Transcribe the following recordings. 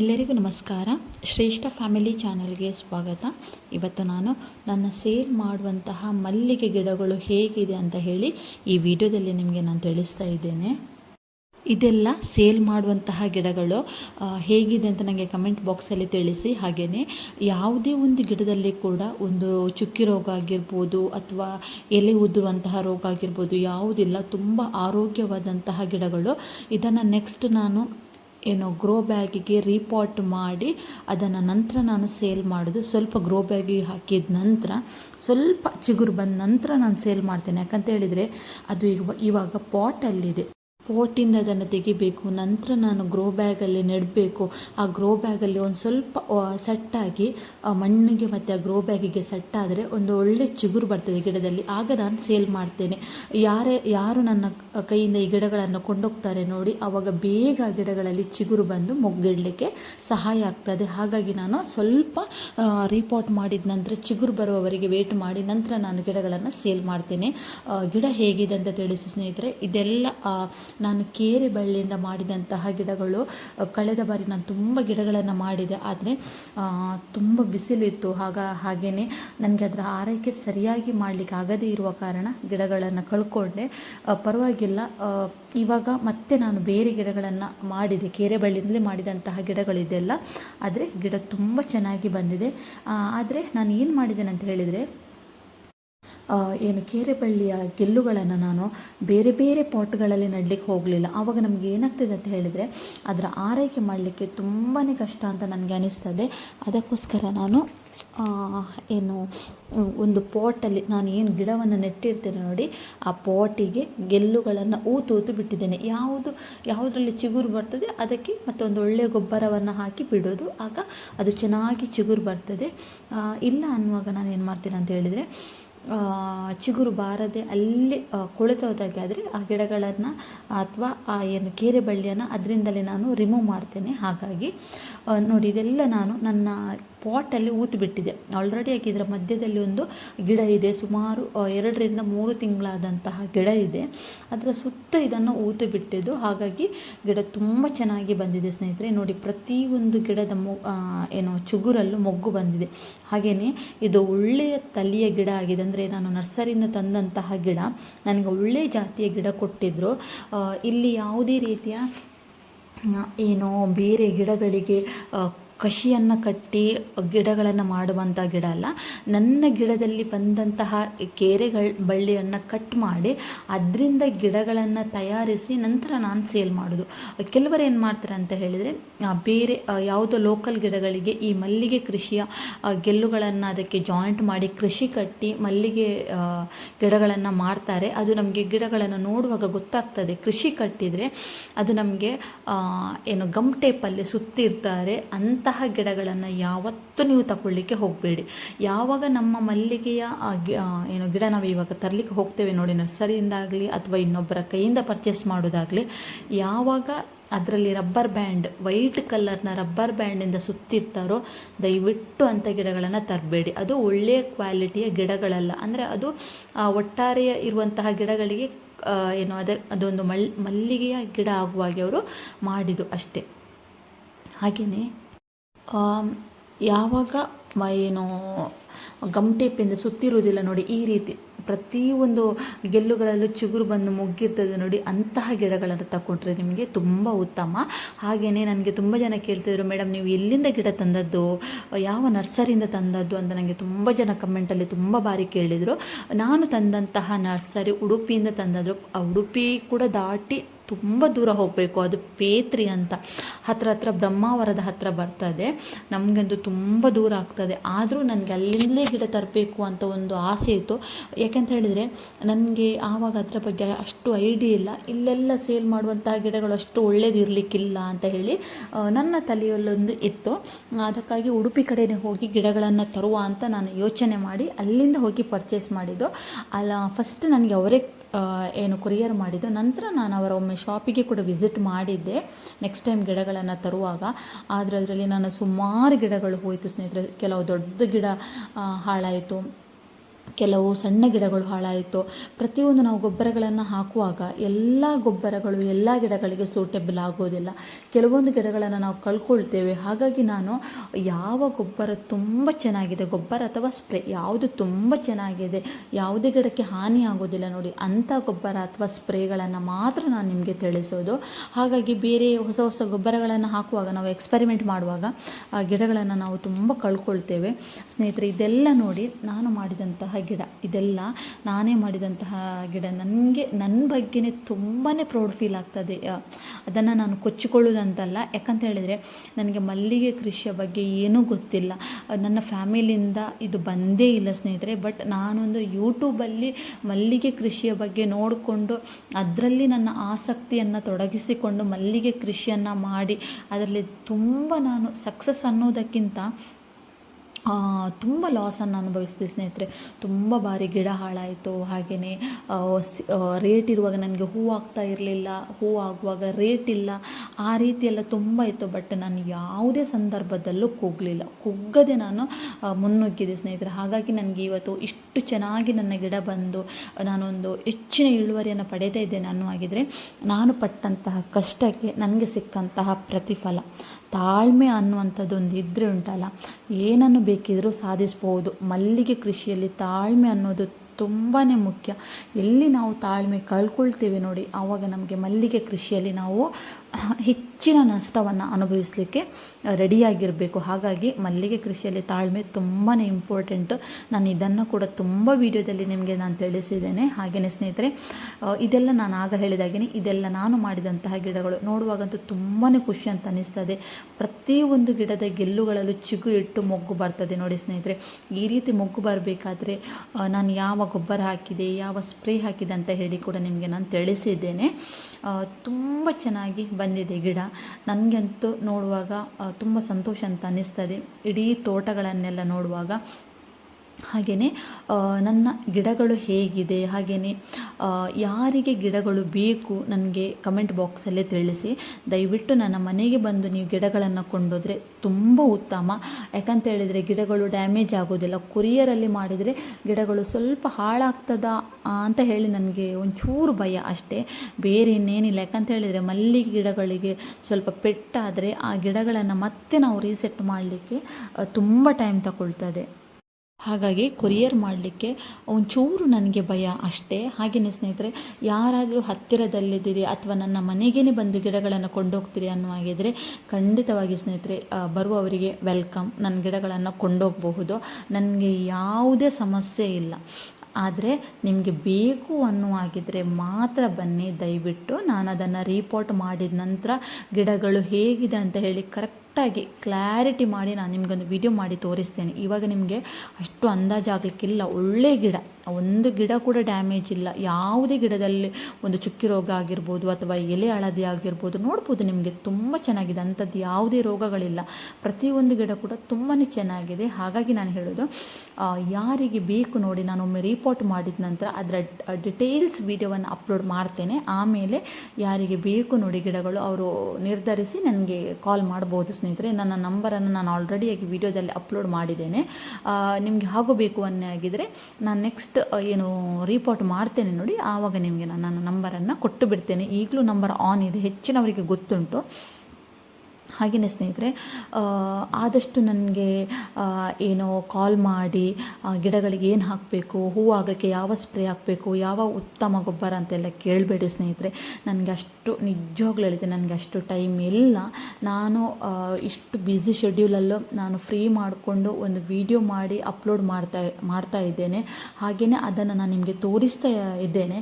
ಎಲ್ಲರಿಗೂ ನಮಸ್ಕಾರ. ಶ್ರೇಷ್ಠ ಫ್ಯಾಮಿಲಿ ಚಾನಲ್ಗೆ ಸ್ವಾಗತ. ಇವತ್ತು ನಾನು ನನ್ನ ಸೇಲ್ ಮಾಡುವಂತಹ ಮಲ್ಲಿಗೆ ಗಿಡಗಳು ಹೇಗಿದೆ ಅಂತ ಹೇಳಿ ಈ ವಿಡಿಯೋದಲ್ಲಿ ನಿಮಗೆ ನಾನು ತಿಳಿಸ್ತಾ ಇದ್ದೇನೆ. ಇದೆಲ್ಲ ಸೇಲ್ ಮಾಡುವಂತಹ ಗಿಡಗಳು ಹೇಗಿದೆ ಅಂತ ನನಗೆ ಕಮೆಂಟ್ ಬಾಕ್ಸಲ್ಲಿ ತಿಳಿಸಿ. ಹಾಗೆಯೇ ಯಾವುದೇ ಒಂದು ಗಿಡದಲ್ಲಿ ಕೂಡ ಒಂದು ಚುಕ್ಕಿ ರೋಗ ಆಗಿರ್ಬೋದು ಅಥವಾ ಎಲೆ ಉದುರುವಂತಹ ರೋಗ ಆಗಿರ್ಬೋದು ಯಾವುದಿಲ್ಲ, ತುಂಬ ಆರೋಗ್ಯವಾದಂತಹ ಗಿಡಗಳು. ಇದನ್ನು ನೆಕ್ಸ್ಟ್ ನಾನು ಏನು ಗ್ರೋ ಬ್ಯಾಗಿಗೆ ರೀಪಾಟ್ ಮಾಡಿ, ಅದನ್ನು ನಂತರ ನಾನು ಸೇಲ್ ಮಾಡೋದು. ಸ್ವಲ್ಪ ಗ್ರೋ ಬ್ಯಾಗಿಗೆ ಹಾಕಿದ ನಂತರ, ಸ್ವಲ್ಪ ಚಿಗುರು ಬಂದ ನಂತರ ನಾನು ಸೇಲ್ ಮಾಡ್ತೇನೆ. ಯಾಕಂತ ಹೇಳಿದರೆ, ಅದು ಈಗ ಇವಾಗ ಪಾಟಲ್ಲಿದೆ ಪಾಟಿಂದ ಅದನ್ನು ತೆಗಿಬೇಕು, ನಂತರ ನಾನು ಗ್ರೋ ಬ್ಯಾಗಲ್ಲಿ ನೆಡಬೇಕು. ಆ ಗ್ರೋ ಬ್ಯಾಗಲ್ಲಿ ಒಂದು ಸ್ವಲ್ಪ ಸೆಟ್ಟಾಗಿ ಮಣ್ಣಿಗೆ ಮತ್ತು ಆ ಗ್ರೋ ಬ್ಯಾಗಿಗೆ ಸೆಟ್ಟಾದರೆ ಒಂದು ಒಳ್ಳೆ ಚಿಗುರು ಬರ್ತದೆ ಗಿಡದಲ್ಲಿ. ಆಗ ನಾನು ಸೇಲ್ ಮಾಡ್ತೇನೆ. ಯಾರೇ, ಯಾರು ನನ್ನ ಕೈಯಿಂದ ಈ ಗಿಡಗಳನ್ನು ಕೊಂಡೋಗ್ತಾರೆ ನೋಡಿ ಆವಾಗ ಬೇಗ ಗಿಡಗಳಲ್ಲಿ ಚಿಗುರು ಬಂದು ಮೊಗ್ಗಿಡಲಿಕ್ಕೆ ಸಹಾಯ ಆಗ್ತದೆ. ಹಾಗಾಗಿ ನಾನು ಸ್ವಲ್ಪ ರಿಪೋರ್ಟ್ ಮಾಡಿದ ನಂತರ, ಚಿಗುರು ಬರುವವರೆಗೆ ವೇಟ್ ಮಾಡಿ ನಂತರ ನಾನು ಗಿಡಗಳನ್ನು ಸೇಲ್ ಮಾಡ್ತೇನೆ. ಗಿಡ ಹೇಗಿದೆ ಅಂತ ತಿಳಿಸಿ ಸ್ನೇಹಿತರೆ, ಇದೆಲ್ಲ ನಾನು ಕೇರೆ ಬಳ್ಳಿಯಿಂದ ಮಾಡಿದಂತಹ ಗಿಡಗಳು ಕಳೆದ ಬಾರಿ ನಾನು ತುಂಬ ಗಿಡಗಳನ್ನು ಮಾಡಿದೆ. ಆದರೆ ತುಂಬ ಬಿಸಿಲಿತ್ತು. ಆಗ ಹಾಗೆಯೇ ನನಗೆ ಅದರ ಆರೈಕೆ ಸರಿಯಾಗಿ ಮಾಡಲಿಕ್ಕೆ ಆಗದೇ ಇರುವ ಕಾರಣ ಗಿಡಗಳನ್ನು ಕಳ್ಕೊಂಡೆ. ಪರವಾಗಿಲ್ಲ. ಇವಾಗ ಮತ್ತೆ ನಾನು ಬೇರೆ ಗಿಡಗಳನ್ನು ಮಾಡಿದೆ. ಕೇರೆ ಬಳ್ಳಿಯಿಂದಲೇ ಮಾಡಿದಂತಹ ಗಿಡಗಳಿದೆಲ್ಲ. ಆದರೆ ಗಿಡ ತುಂಬ ಚೆನ್ನಾಗಿ ಬಂದಿದೆ. ಆದರೆ ನಾನು ಏನು ಮಾಡಿದ್ದೇನೆ ಅಂತ ಹೇಳಿದರೆ ಏನು ಕೇರೆಬಳ್ಳಿಯ ಗೆಲ್ಲುಗಳನ್ನು ನಾನು ಬೇರೆ ಬೇರೆ ಪಾಟ್ಗಳಲ್ಲಿ ನೆಡ್ಲಿಕ್ಕೆ ಹೋಗಲಿಲ್ಲ. ಆವಾಗ ನಮಗೆ ಏನಾಗ್ತದೆ ಅಂತ ಹೇಳಿದರೆ ಅದರ ಆರೈಕೆ ಮಾಡಲಿಕ್ಕೆ ತುಂಬಾ ಕಷ್ಟ ಅಂತ ನನಗೆ ಅನಿಸ್ತದೆ. ಅದಕ್ಕೋಸ್ಕರ ನಾನು ಏನು, ಒಂದು ಪಾಟಲ್ಲಿ ನಾನು ಏನು ಗಿಡವನ್ನು ನೆಟ್ಟಿರ್ತೇನೆ ನೋಡಿ, ಆ ಪಾಟಿಗೆ ಗೆಲ್ಲುಗಳನ್ನು ಊತು ಊತು ಬಿಟ್ಟಿದ್ದೇನೆ. ಯಾವುದು, ಯಾವುದರಲ್ಲಿ ಚಿಗುರು ಬರ್ತದೆ ಅದಕ್ಕೆ ಮತ್ತೊಂದು ಒಳ್ಳೆಯ ಗೊಬ್ಬರವನ್ನು ಹಾಕಿ ಬಿಡೋದು. ಆಗ ಅದು ಚೆನ್ನಾಗಿ ಚಿಗುರು ಬರ್ತದೆ. ಇಲ್ಲ ಅನ್ನುವಾಗ ನಾನು ಏನು ಮಾಡ್ತೀನಿ ಅಂತ ಹೇಳಿದರೆ ಚಿಗುರು ಬಾರದೆ ಅಲ್ಲಿ ಆದರೆ ಆ ಗಿಡಗಳನ್ನು ಅಥವಾ ಆ ಏನು ಕೇರೆ ಬಳ್ಳಿಯನ್ನು ಅದರಿಂದಲೇ ನಾನು ರಿಮೂವ್ ಮಾಡ್ತೇನೆ. ಹಾಗಾಗಿ ನೋಡಿ, ಇದೆಲ್ಲ ನಾನು ನನ್ನ ಪಾಟಲ್ಲಿ ಊತು ಬಿಟ್ಟಿದೆ ಆಲ್ರೆಡಿ ಆಗಿ ಇದರ ಮಧ್ಯದಲ್ಲಿ ಒಂದು ಗಿಡ ಇದೆ. ಸುಮಾರು ಎರಡರಿಂದ ಮೂರು ತಿಂಗಳಾದಂತಹ ಗಿಡ ಇದೆ. ಅದರ ಸುತ್ತ ಇದನ್ನು ಊತು ಬಿಟ್ಟಿದ್ದು ಹಾಗಾಗಿ ಗಿಡ ತುಂಬ ಚೆನ್ನಾಗಿ ಬಂದಿದೆ ಸ್ನೇಹಿತರೆ. ನೋಡಿ ಪ್ರತಿಯೊಂದು ಗಿಡದ ಮೊ ಏನು, ಚುಗುರಲ್ಲೂ ಮೊಗ್ಗು ಬಂದಿದೆ. ಹಾಗೆಯೇ ಇದು ಒಳ್ಳೆಯ ತಲೆಯ ಗಿಡ ಆಗಿದೆ. ಅಂದರೆ ನಾನು ನರ್ಸರಿಯಿಂದ ತಂದಂತಹ ಗಿಡ. ನನಗೆ ಒಳ್ಳೆಯ ಜಾತಿಯ ಗಿಡ ಕೊಟ್ಟಿದ್ದರು ಇಲ್ಲಿ ಯಾವುದೇ ರೀತಿಯ ಏನೋ ಬೇರೆ ಗಿಡಗಳಿಗೆ ಆ, ಕಷಿಯನ್ನು ಕಟ್ಟಿ ಗಿಡಗಳನ್ನು ಮಾಡುವಂಥ ಗಿಡ ಅಲ್ಲ. ನನ್ನ ಗಿಡದಲ್ಲಿ ಬಂದಂತಹ ಕೇರೆಗಳ ಬಳ್ಳಿಯನ್ನು ಕಟ್ ಮಾಡಿ ಅದರಿಂದ ಗಿಡಗಳನ್ನು ತಯಾರಿಸಿ ನಂತರ ನಾನು ಸೇಲ್ ಮಾಡೋದು. ಕೆಲವರು ಏನು ಮಾಡ್ತಾರೆ ಅಂತ ಹೇಳಿದರೆ ಬೇರೆ ಯಾವುದೋ ಲೋಕಲ್ ಗಿಡಗಳಿಗೆ ಈ ಮಲ್ಲಿಗೆ ಕೃಷಿಯ ಗೆಲ್ಲುಗಳನ್ನು ಅದಕ್ಕೆ ಜಾಯಿಂಟ್ ಮಾಡಿ ಕೃಷಿ ಕಟ್ಟಿ ಮಲ್ಲಿಗೆ ಗಿಡಗಳನ್ನು ಮಾಡ್ತಾರೆ ಅದು ನಮಗೆ ಗಿಡಗಳನ್ನು ನೋಡುವಾಗ ಗೊತ್ತಾಗ್ತದೆ. ಕೃಷಿ ಕಟ್ಟಿದರೆ ಅದು ನಮಗೆ ಏನು ಗಮ್ ಟೇಪಲ್ಲಿ ಸುತ್ತಿರ್ತಾರೆ. ಅಂತಹ ಗಿಡಗಳನ್ನು ಯಾವತ್ತೂ ನೀವು ತಗೊಳ್ಳಿಕ್ಕೆ ಹೋಗಬೇಡಿ. ಯಾವಾಗ ನಮ್ಮ ಮಲ್ಲಿಗೆಯ ಏನು ಗಿಡ ನಾವು ಇವಾಗ ತರಲಿಕ್ಕೆ ಹೋಗ್ತೇವೆ ನೋಡಿ, ನರ್ಸರಿಯಿಂದಾಗಲಿ ಅಥವಾ ಇನ್ನೊಬ್ಬರ ಕೈಯಿಂದ ಪರ್ಚೇಸ್ ಮಾಡೋದಾಗಲಿ, ಯಾವಾಗ ಅದರಲ್ಲಿ ರಬ್ಬರ್ ಬ್ಯಾಂಡ್ ವೈಟ್ ಕಲರ್ನ ರಬ್ಬರ್ ಬ್ಯಾಂಡಿಂದ ಸುತ್ತಿರ್ತಾರೋ, ದಯವಿಟ್ಟು ಅಂಥ ಗಿಡಗಳನ್ನು ತರಬೇಡಿ. ಅದು ಒಳ್ಳೆಯ ಕ್ವಾಲಿಟಿಯ ಗಿಡಗಳಲ್ಲ. ಅಂದರೆ ಅದು ಒಟ್ಟಾರೆಯ ಇರುವಂತಹ ಗಿಡಗಳಿಗೆ ಏನು ಅದೇ, ಅದೊಂದು ಮಲ್, ಮಲ್ಲಿಗೆಯ ಗಿಡ ಆಗುವಾಗೆ ಅವರು ಮಾಡಿದ್ದು ಅಷ್ಟೇ. ಹಾಗೆಯೇ ಯಾವಾಗ ಮ ಏನು ಗಮ್ ಟೇಪಿಂದ ಸುತ್ತಿರುವುದಿಲ್ಲ ನೋಡಿ, ಈ ರೀತಿ. ಪ್ರತಿಯೊಂದು ಗೆಲ್ಲುಗಳಲ್ಲೂ ಚಿಗುರು ಬಂದು ಮುಗ್ಗಿರ್ತದೆ ನೋಡಿ, ಅಂತಹ ಗಿಡಗಳನ್ನು ತಗೊಂಡ್ರೆ ನಿಮಗೆ ತುಂಬ ಉತ್ತಮ. ಹಾಗೆಯೇ ನನಗೆ ತುಂಬ ಜನ ಕೇಳ್ತಿದ್ರು ಮೇಡಮ್ ನೀವು ಎಲ್ಲಿಂದ ಗಿಡ ತಂದದ್ದು? ಯಾವ ನರ್ಸರಿಯಿಂದ ತಂದದ್ದು? ಅಂತ ನನಗೆ ತುಂಬ ಜನ ಕಮೆಂಟಲ್ಲಿ ತುಂಬ ಬಾರಿ ಕೇಳಿದರು. ನಾನು ತಂದಂತಹ ನರ್ಸರಿ ಉಡುಪಿಯಿಂದ ತಂದದ್ದು ಉಡುಪಿ ಕೂಡ ದಾಟಿ ತುಂಬ ದೂರ ಹೋಗಬೇಕು. ಅದು ಪೇತ್ರಿ ಅಂತ. ಹತ್ರ ಹತ್ರ ಬ್ರಹ್ಮಾವರದ ಹತ್ರ ಬರ್ತದೆ. ನಮಗಂತೂ ತುಂಬ ದೂರ ಆಗ್ತದೆ. ಆದರೂ ನನಗೆ ಅಲ್ಲಿಂದಲೇ ಗಿಡ ತರಬೇಕು ಅಂತ ಒಂದು ಆಸೆ ಇತ್ತು. ಯಾಕೆಂತ ಹೇಳಿದರೆ, ನನಗೆ ಆವಾಗ ಅದರ ಬಗ್ಗೆ ಅಷ್ಟು ಐಡಿಯಾ ಇಲ್ಲ. ಇಲ್ಲೆಲ್ಲ ಸೇಲ್ ಮಾಡುವಂತಹ ಗಿಡಗಳು ಅಷ್ಟು ಒಳ್ಳೇದಿರಲಿಕ್ಕಿಲ್ಲ ಅಂತ ಹೇಳಿ ನನ್ನ ತಲೆಯಲ್ಲೊಂದು ಇತ್ತು. ಅದಕ್ಕಾಗಿ ಉಡುಪಿ ಕಡೆಯೇ ಹೋಗಿ ಗಿಡಗಳನ್ನು ತರುವ ಅಂತ ನಾನು ಯೋಚನೆ ಮಾಡಿ ಅಲ್ಲಿಂದ ಹೋಗಿ ಪರ್ಚೇಸ್ ಮಾಡಿದ್ದು. ಅಲ್ಲ ಫಸ್ಟ್ ನನಗೆ ಅವರೇ ಏನು ಕೊರಿಯರ್ ಮಾಡಿದ್ದು. ನಂತರ ನಾನು ಅವರ ಒಮ್ಮೆ ಶಾಪಿಗೆ ಕೂಡ ವಿಸಿಟ್ ಮಾಡಿದ್ದೆ. ನೆಕ್ಸ್ಟ್ ಟೈಮ್ ಗಿಡಗಳನ್ನು ತರುವಾಗ. ಆದರೆ ಅದರಲ್ಲಿ ನಾನು ಸುಮಾರು ಗಿಡಗಳು ಹೋಯಿತು ಸ್ನೇಹಿತರೆ. ಕೆಲವು ದೊಡ್ಡ ಗಿಡ ಹಾಳಾಯಿತು. ಕೆಲವು ಸಣ್ಣ ಗಿಡಗಳು ಹಾಳಾಯಿತು. ಪ್ರತಿಯೊಂದು ನಾವು ಗೊಬ್ಬರಗಳನ್ನು ಹಾಕುವಾಗ ಎಲ್ಲ ಗೊಬ್ಬರಗಳು, ಎಲ್ಲ ಗಿಡಗಳಿಗೆ ಸೂಟೆಬಲ್ ಆಗೋದಿಲ್ಲ. ಕೆಲವೊಂದು ಗಿಡಗಳನ್ನು ನಾವು ಕಳ್ಕೊಳ್ತೇವೆ. ಹಾಗಾಗಿ ನಾನು ಯಾವ ಗೊಬ್ಬರ ತುಂಬ ಚೆನ್ನಾಗಿದೆ, ಗೊಬ್ಬರ ಅಥವಾ ಸ್ಪ್ರೇ ಯಾವುದು ತುಂಬ ಚೆನ್ನಾಗಿದೆ, ಯಾವುದೇ ಗಿಡಕ್ಕೆ ಹಾನಿ ಆಗೋದಿಲ್ಲ ನೋಡಿ, ಅಂಥ ಗೊಬ್ಬರ ಅಥವಾ ಸ್ಪ್ರೇಗಳನ್ನು ಮಾತ್ರ ನಾನು ನಿಮಗೆ ತಿಳಿಸೋದು. ಹಾಗಾಗಿ ಬೇರೆ ಹೊಸ ಹೊಸ ಗೊಬ್ಬರಗಳನ್ನು ಹಾಕುವಾಗ ನಾವು ಎಕ್ಸ್ಪರಿಮೆಂಟ್ ಮಾಡುವಾಗ ಆ ಗಿಡಗಳನ್ನು ನಾವು ತುಂಬ ಕಳ್ಕೊಳ್ತೇವೆ. ಸ್ನೇಹಿತರೆ, ಇದೆಲ್ಲ ನೋಡಿ ನಾನು ಮಾಡಿದಂತಹ ಗಿಡ. ಇದೆಲ್ಲ ನಾನೇ ಮಾಡಿದಂತಹ ಗಿಡ. ನನಗೆ ನನ್ನ ಬಗ್ಗೆನೇ ತುಂಬಾ ಪ್ರೌಡ್ ಫೀಲ್ ಆಗ್ತದೆ. ಅದನ್ನು ನಾನು ಕೊಚ್ಚಿಕೊಳ್ಳೋದಂತಲ್ಲ. ಯಾಕಂತ ಹೇಳಿದರೆ ನನಗೆ ಮಲ್ಲಿಗೆ ಕೃಷಿಯ ಬಗ್ಗೆ ಏನೂ ಗೊತ್ತಿಲ್ಲ. ನನ್ನ ಫ್ಯಾಮಿಲಿಯಿಂದ ಇದು ಬಂದೇ ಇಲ್ಲ ಸ್ನೇಹಿತರೆ. ಬಟ್ ನಾನೊಂದು ಯೂಟ್ಯೂಬಲ್ಲಿ ಮಲ್ಲಿಗೆ ಕೃಷಿಯ ಬಗ್ಗೆ ನೋಡಿಕೊಂಡು ಅದರಲ್ಲಿ ನನ್ನ ಆಸಕ್ತಿಯನ್ನು ತೊಡಗಿಸಿಕೊಂಡು ಮಲ್ಲಿಗೆ ಕೃಷಿಯನ್ನು ಮಾಡಿ, ಅದರಲ್ಲಿ ತುಂಬ ನಾನು ಸಕ್ಸಸ್ ಅನ್ನೋದಕ್ಕಿಂತ ತುಂಬ ಲಾಸನ್ನು ಅನುಭವಿಸಿದೆ ಸ್ನೇಹಿತರೆ. ತುಂಬ ಬಾರಿ ಗಿಡ ಹಾಳಾಯಿತು. ಹಾಗೆಯೇ ರೇಟ್ ಇರುವಾಗ ನನಗೆ ಹೂವು ಆಗ್ತಾ ಇರಲಿಲ್ಲ. ಹೂವು ಆಗುವಾಗ ರೇಟ್ ಇಲ್ಲ. ಆ ರೀತಿಯೆಲ್ಲ ತುಂಬ ಇತ್ತು. ಬಟ್ ನಾನು ಯಾವುದೇ ಸಂದರ್ಭದಲ್ಲೂ ಕುಗ್ಲಿಲ್ಲ. ಕುಗ್ಗದೆ ನಾನು ಮುನ್ನುಗ್ಗಿದೆ ಸ್ನೇಹಿತರೆ. ಹಾಗಾಗಿ ನನಗೆ ಇವತ್ತು ಇಷ್ಟು ಚೆನ್ನಾಗಿ ನನ್ನ ಗಿಡ ಬಂದು, ನಾನೊಂದು ಹೆಚ್ಚಿನ ಇಳುವರಿಯನ್ನು ಪಡೆದೇ ಇದ್ದೇನೆ ಅನ್ನುವಾಗಿದ್ದರೆ ನಾನು ಪಟ್ಟಂತಹ ಕಷ್ಟಕ್ಕೆ ನನಗೆ ಸಿಕ್ಕಂತಹ ಪ್ರತಿಫಲ. ತಾಳ್ಮೆ ಅನ್ನುವಂಥದ್ದೊಂದು ಇದ್ದರೆ ಉಂಟಲ್ಲ. ಏನನ್ನು ಬೇಕಿದ್ದರೂ ಸಾಧಿಸ್ಬೋದು. ಮಲ್ಲಿಗೆ ಕೃಷಿಯಲ್ಲಿ ತಾಳ್ಮೆ ಅನ್ನೋದು ತುಂಬಾ ಮುಖ್ಯ. ಎಲ್ಲಿ ನಾವು ತಾಳ್ಮೆ ಕಳ್ಕೊಳ್ತೇವೆ ನೋಡಿ, ಆವಾಗ ನಮಗೆ ಮಲ್ಲಿಗೆ ಕೃಷಿಯಲ್ಲಿ ನಾವು ಹೆಚ್ಚಿನ ನಷ್ಟವನ್ನು ಅನುಭವಿಸಲಿಕ್ಕೆ ರೆಡಿಯಾಗಿರಬೇಕು. ಹಾಗಾಗಿ ಮಲ್ಲಿಗೆ ಕೃಷಿಯಲ್ಲಿ ತಾಳ್ಮೆ ತುಂಬಾ ಇಂಪಾರ್ಟೆಂಟ್ ನಾನು ಇದನ್ನು ಕೂಡ ತುಂಬ ವಿಡಿಯೋದಲ್ಲಿ ನಿಮಗೆ ನಾನು ತಿಳಿಸಿದ್ದೇನೆ. ಹಾಗೆಯೇ ಸ್ನೇಹಿತರೆ ಇದೆಲ್ಲ ನಾನು ಆಗ ಹೇಳಿದಾಗೇ ಇದೆಲ್ಲ ನಾನು ಮಾಡಿದಂತಹ ಗಿಡಗಳು. ನೋಡುವಾಗಂತೂ ತುಂಬಾ ಖುಷಿ ಅಂತ ಅನ್ನಿಸ್ತದೆ ಪ್ರತಿಯೊಂದು ಗಿಡದ ಗೆಲ್ಲುಗಳಲ್ಲೂ ಚಿಗು ಇಟ್ಟು ಮೊಗ್ಗು ಬರ್ತದೆ ನೋಡಿ ಸ್ನೇಹಿತರೆ. ಈ ರೀತಿ ಮೊಗ್ಗು ಬರಬೇಕಾದ್ರೆ ನಾನು ಯಾವ ಗೊಬ್ಬರ ಹಾಕಿದೆ, ಯಾವ ಸ್ಪ್ರೇ ಹಾಕಿದೆ ಅಂತ ಹೇಳಿ ಕೂಡ ನಿಮಗೆ ನಾನು ತಿಳಿಸಿದ್ದೇನೆ. ತುಂಬ ಚೆನ್ನಾಗಿ ಬಂದಿದೆ ಗಿಡ. ನನಗಂತೂ ನೋಡುವಾಗ ತುಂಬ ಸಂತೋಷ ಅಂತ ಅನ್ನಿಸ್ತದೆ. ಇಡೀ ತೋಟಗಳನ್ನೆಲ್ಲ ನೋಡುವಾಗ ಹಾಗೆಯೇ ನನ್ನ ಗಿಡಗಳು ಹೇಗಿದೆ, ಹಾಗೆಯೇ ಯಾರಿಗೆ ಗಿಡಗಳು ಬೇಕು ನನಗೆ ಕಮೆಂಟ್ ಬಾಕ್ಸಲ್ಲೇ ತಿಳಿಸಿ. ದಯವಿಟ್ಟು ನನ್ನ ಮನೆಗೆ ಬಂದು ನೀವು ಗಿಡಗಳನ್ನು ಕೊಂಡೋದ್ರೆ ತುಂಬ ಉತ್ತಮ. ಯಾಕಂತ ಹೇಳಿದರೆ ಗಿಡಗಳು ಡ್ಯಾಮೇಜ್ ಆಗೋದಿಲ್ಲ ಕೊರಿಯರಲ್ಲಿ ಮಾಡಿದರೆ ಗಿಡಗಳು ಸ್ವಲ್ಪ ಹಾಳಾಗ್ತದ ಅಂತ ಹೇಳಿ ನನಗೆ ಒಂಚೂರು ಭಯ ಅಷ್ಟೇ. ಬೇರೆ ಇನ್ನೇನಿಲ್ಲ. ಯಾಕಂತ ಹೇಳಿದರೆ ಮಲ್ಲಿಗೆ ಗಿಡಗಳಿಗೆ ಸ್ವಲ್ಪ ಪೆಟ್ಟಾದರೆ ಆ ಗಿಡಗಳನ್ನು ಮತ್ತೆ ನಾವು ರೀಸೆಟ್ ಮಾಡಲಿಕ್ಕೆ ತುಂಬ ಟೈಮ್ ತಗೊಳ್ತದೆ. ಹಾಗಾಗಿ ಕೊರಿಯರ್ ಮಾಡಲಿಕ್ಕೆ ಒಂಚೂರು ನನಗೆ ಭಯ ಅಷ್ಟೇ. ಹಾಗೆಯೇ ಸ್ನೇಹಿತರೆ, ಯಾರಾದರೂ ಹತ್ತಿರದಲ್ಲಿದ್ದೀರಿ ಅಥವಾ ನನ್ನ ಮನೆಗೇ ಬಂದು ಗಿಡಗಳನ್ನು ಕೊಂಡೋಗ್ತೀರಿ ಅನ್ನುವಾಗಿದ್ದರೆ ಖಂಡಿತವಾಗಿ ಸ್ನೇಹಿತರೆ ಬರುವವರಿಗೆ ವೆಲ್ಕಮ್. ನನ್ನ ಗಿಡಗಳನ್ನು ಕೊಂಡೋಗಬಹುದು. ನನಗೆ ಯಾವುದೇ ಸಮಸ್ಯೆ ಇಲ್ಲ. ಆದರೆ ನಿಮಗೆ ಬೇಕು ಅನ್ನುವಾಗಿದ್ದರೆ ಮಾತ್ರ ಬನ್ನಿ. ದಯವಿಟ್ಟು ನಾನು ಅದನ್ನು ರೀಪೋರ್ಟ್ ಮಾಡಿದ ನಂತರ ಗಿಡಗಳು ಹೇಗಿದೆ ಅಂತ ಹೇಳಿ ಕರೆಕ್ಟ್ ಕರೆಕ್ಟಾಗಿ ಕ್ಲಾರಿಟಿ ಮಾಡಿ ನಾನು ನಿಮಗೊಂದು ವಿಡಿಯೋ ಮಾಡಿ ತೋರಿಸ್ತೇನೆ. ಇವಾಗ ನಿಮಗೆ ಅಷ್ಟು ಅಂದಾಜಾಗಲಿಕ್ಕಿಲ್ಲ ಒಳ್ಳೆ ಗಿಡ. ಒಂದು ಗಿಡ ಕೂಡ ಡ್ಯಾಮೇಜ್ ಇಲ್ಲ. ಯಾವುದೇ ಗಿಡದಲ್ಲಿ ಒಂದು ಚುಕ್ಕಿ ರೋಗ ಆಗಿರ್ಬೋದು ಅಥವಾ ಎಲೆ ಹಳದಿ ಆಗಿರ್ಬೋದು ನೋಡ್ಬೋದು ನಿಮಗೆ ತುಂಬ ಚೆನ್ನಾಗಿದೆ. ಅಂಥದ್ದು ಯಾವುದೇ ರೋಗಗಳಿಲ್ಲ. ಪ್ರತಿಯೊಂದು ಗಿಡ ಕೂಡ ತುಂಬಾ ಚೆನ್ನಾಗಿದೆ. ಹಾಗಾಗಿ ನಾನು ಹೇಳೋದು ಯಾರಿಗೆ ಬೇಕು ನೋಡಿ ನಾನು ಒಮ್ಮೆ ರಿಪೋರ್ಟ್ ಮಾಡಿದ ನಂತರ ಅದರ ಡಿಟೇಲ್ಸ್ ವಿಡಿಯೋವನ್ನು ಅಪ್ಲೋಡ್ ಮಾಡ್ತೇನೆ. ಆಮೇಲೆ ಯಾರಿಗೆ ಬೇಕು ನೋಡಿ ಗಿಡಗಳು ಅವರು ನಿರ್ಧರಿಸಿ ನನಗೆ ಕಾಲ್ ಮಾಡ್ಬೋದು ನನ್ನ ನಂಬರನ್ನು ನಾನು ಆಲ್ರೆಡಿಯಾಗಿ ವಿಡಿಯೋದಲ್ಲಿ ಅಪ್ಲೋಡ್ ಮಾಡಿದ್ದೇನೆ. ನಿಮಗೆ ಹಾಗೂ ಬೇಕು ಆಗಿದರೆ ನಾನು ನೆಕ್ಸ್ಟ್ ಏನು ರಿಪೋರ್ಟ್ ಮಾಡ್ತೇನೆ ನೋಡಿ. ಆವಾಗ ನಿಮಗೆ ನಾನು ನನ್ನ ನಂಬರನ್ನು ಕೊಟ್ಟು ಬಿಡ್ತೇನೆ. ಈಗಲೂ ನಂಬರ್ ಆನ್ ಇದೆ. ಹೆಚ್ಚಿನವರಿಗೆ ಗೊತ್ತುಂಟು. ಹಾಗೆಯೇ ಸ್ನೇಹಿತರೆ ಆದಷ್ಟು ನನಗೆ ಏನೋ ಕಾಲ್ ಮಾಡಿ ಗಿಡಗಳಿಗೆ ಏನು ಹಾಕಬೇಕು ಹೂವು ಆಗಲಿಕ್ಕೆ ಯಾವ ಸ್ಪ್ರೇ ಹಾಕಬೇಕು, ಯಾವ ಉತ್ತಮ ಗೊಬ್ಬರ ಅಂತೆಲ್ಲ ಕೇಳಬೇಡಿ ಸ್ನೇಹಿತರೆ. ನನಗೆ ಅಷ್ಟು, ನಿಜವಾಗ್ಲೂ ಹೇಳಿದೆ, ನನಗೆ ಅಷ್ಟು ಟೈಮ್ ಇಲ್ಲ. ನಾನು ಇಷ್ಟು ಬ್ಯುಸಿ ಶೆಡ್ಯೂಲಲ್ಲೂ ನಾನು ಫ್ರೀ ಮಾಡಿಕೊಂಡು ಒಂದು ವಿಡಿಯೋ ಮಾಡಿ ಅಪ್ಲೋಡ್ ಮಾಡ್ತಾ ಮಾಡ್ತಾ ಇದ್ದೇನೆ. ಹಾಗೆಯೇ ಅದನ್ನು ನಾನು ನಿಮಗೆ ತೋರಿಸ್ತಾ ಇದ್ದೇನೆ.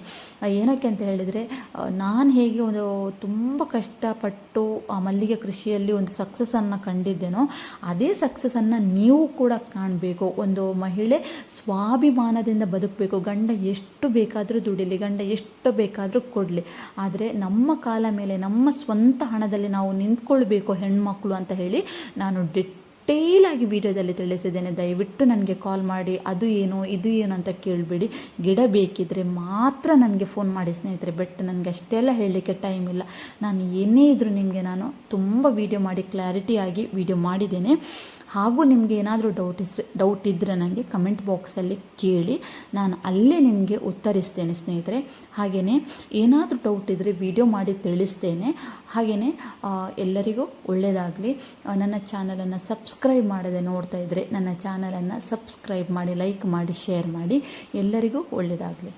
ಏನಕ್ಕೆ ಅಂತ ಹೇಳಿದರೆ ನಾನು ಹೇಗೆ ಒಂದು ತುಂಬ ಕಷ್ಟಪಟ್ಟು ಮಲ್ಲಿಗೆ ಜೀವನದಲ್ಲಿ ಒಂದು ಸಕ್ಸಸ್ಸನ್ನು ಕಂಡಿದ್ದೇನೋ, ಅದೇ ಸಕ್ಸಸ್ಸನ್ನು ನೀವು ಕೂಡ ಕಾಣಬೇಕು. ಒಂದು ಮಹಿಳೆ ಸ್ವಾಭಿಮಾನದಿಂದ ಬದುಕಬೇಕು. ಗಂಡ ಎಷ್ಟು ಬೇಕಾದರೂ ದುಡಿಲಿ, ಗಂಡ ಎಷ್ಟು ಬೇಕಾದರೂ ಕೊಡಲಿ. ಆದರೆ ನಮ್ಮ ಕಾಲ ಮೇಲೆ, ನಮ್ಮ ಸ್ವಂತ ಹಣದಲ್ಲಿ ನಾವು ನಿಂತ್ಕೊಳ್ಬೇಕು ಹೆಣ್ಮಕ್ಳು ಅಂತ ಹೇಳಿ ನಾನು ಡಿಟ್ ಡಿಟೇಲಾಗಿ ವಿಡಿಯೋದಲ್ಲಿ ತಿಳಿಸಿದ್ದೇನೆ. ದಯವಿಟ್ಟು ನನಗೆ ಕಾಲ್ ಮಾಡಿ, ಅದು ಏನು, ಇದು ಏನು ಅಂತ ಕೇಳಬೇಡಿ. ಗಿಡ ಬೇಕಿದ್ದರೆ ಮಾತ್ರ ನನಗೆ ಫೋನ್ ಮಾಡಿ ಸ್ನೇಹಿತರೆ. ಬಟ್ ನನಗೆ ಅಷ್ಟೆಲ್ಲ ಹೇಳಲಿಕ್ಕೆ ಟೈಮ್ ಇಲ್ಲ. ನಾನು ಏನೇ ಇದ್ದರೂ ನಿಮಗೆ ನಾನು ತುಂಬ ವೀಡಿಯೋ ಮಾಡಿ ಕ್ಲಾರಿಟಿಯಾಗಿ ವೀಡಿಯೋ ಮಾಡಿದ್ದೇನೆ. ಹಾಗೂ ನಿಮಗೆ ಏನಾದರೂ ಡೌಟ್ ಇದ್ರೆ ಡೌಟ್ ಇದ್ದರೆ ನನಗೆ ಕಮೆಂಟ್ ಬಾಕ್ಸಲ್ಲಿ ಕೇಳಿ, ನಾನು ಅಲ್ಲೇ ನಿಮಗೆ ಉತ್ತರಿಸ್ತೇನೆ ಸ್ನೇಹಿತರೆ. ಹಾಗೆಯೇ ಏನಾದರೂ ಡೌಟ್ ಇದ್ದರೆ ವಿಡಿಯೋ ಮಾಡಿ ತಿಳಿಸ್ತೇನೆ. ಹಾಗೆಯೇ ಎಲ್ಲರಿಗೂ ಒಳ್ಳೆಯದಾಗಲಿ ನನ್ನ ಚಾನಲನ್ನು ಸಬ್ಸ್ಕ್ರೈಬ್ ಮಾಡದೆ ನೋಡ್ತಾ ಇದ್ದರೆ ನನ್ನ ಚಾನಲನ್ನು ಸಬ್ಸ್ಕ್ರೈಬ್ ಮಾಡಿ ಲೈಕ್ ಮಾಡಿ ಶೇರ್ ಮಾಡಿ. ಎಲ್ಲರಿಗೂ ಒಳ್ಳೆಯದಾಗಲಿ